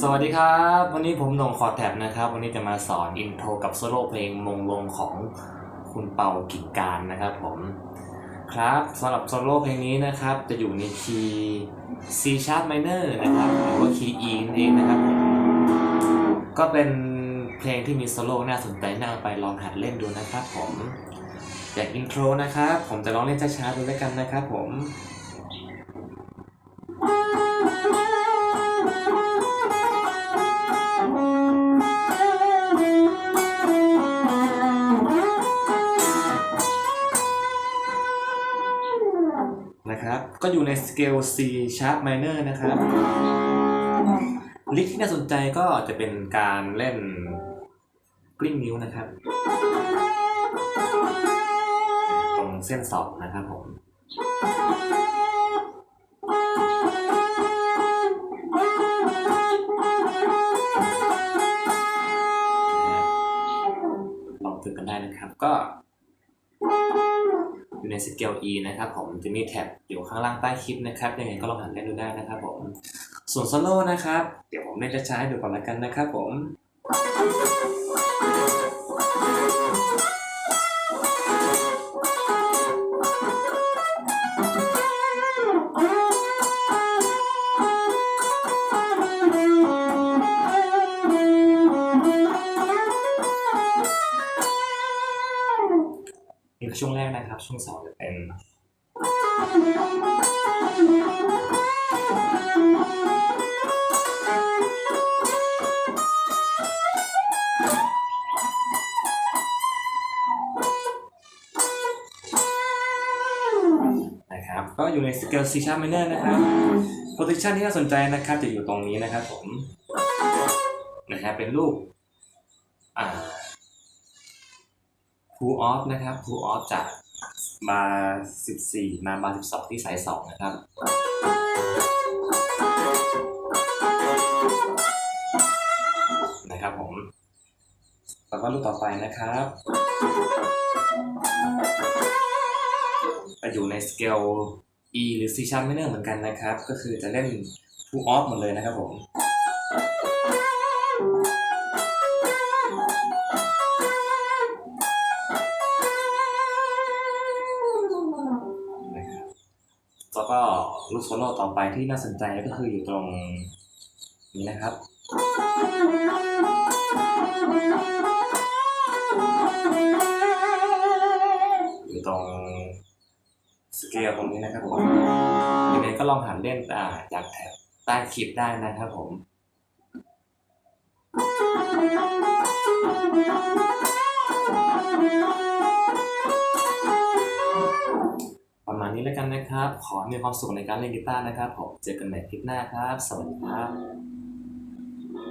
สวัสดีครับ วันนี้ผมหนงขอแท็บนะครับ วันนี้จะมาสอนอินโทรกับโซโล่เพลงมงลงของคุณเปากิ่งการนะครับผมครับสำหรับโซโล่เพลงนี้นะครับ จะอยู่ในคีย์ C sharp minor นะครับหรือว่าคีย์ E นั่นเองนะครับผมก็เป็นเพลงที่มีโซโล่น่าสนใจน่าเอาไปลองหัดเล่นดูนะครับผมจากอินโทรนะครับ ผมจะลองเล่นช้าๆดูแล้วกันนะครับผม ก็อยู่ในสเกล C sharp minor นะครับลิกที่น่าสนใจก็จะเป็นการเล่นกลิ้งนิ้วนะครับ ตรงเส้นสองนะครับผมลองฝึกกันได้นะครับก็ อยู่ในสเกล E นะครับผมจะมีแท็บอยู่ข้างล่างใต้คลิปนะครับยังไงก็ลองหันเล่นดูได้นะครับผมส่วนโซโล่นะครับ เดี๋ยวผมเล่นช้าๆให้ดูก่อนละกันนะครับผม นี่คือช่วงแรกนะครับ ช่วงสองจะเป็นนะครับก็อยู่ในสเกล C sharp minor นะครับ position ที่น่าสนใจนะครับจะอยู่ตรงนี้นะครับผมนะครับเป็นรูปอ่า pull off นะครับ pull off จากบา14 มาบาร์12 ที่สาย2นะครับนะครับผมแล้วก็รูปต่อไปนะครับจะอยู่ในสเกล E หรือ C sharp minor เหมือนกันนะครับ ก็คือจะเล่น pull off หมดเลยนะครับผม แล้วก็ลูกโซโล่ต่อไปที่น่าสนใจก็คืออยู่ตรงนี้นะครับ อยู่ตรงสเกลตรงนี้นะครับผมยังไงก็ลองหันเล่นอ่าจากแถบใต้คลิปได้นะครับผม นี้แล้วกันนะครับ ขอมีความสุขในการเล่นกีตาร์นะครับผมเจอกันใหม่คลิปหน้าครับ สวัสดีครับ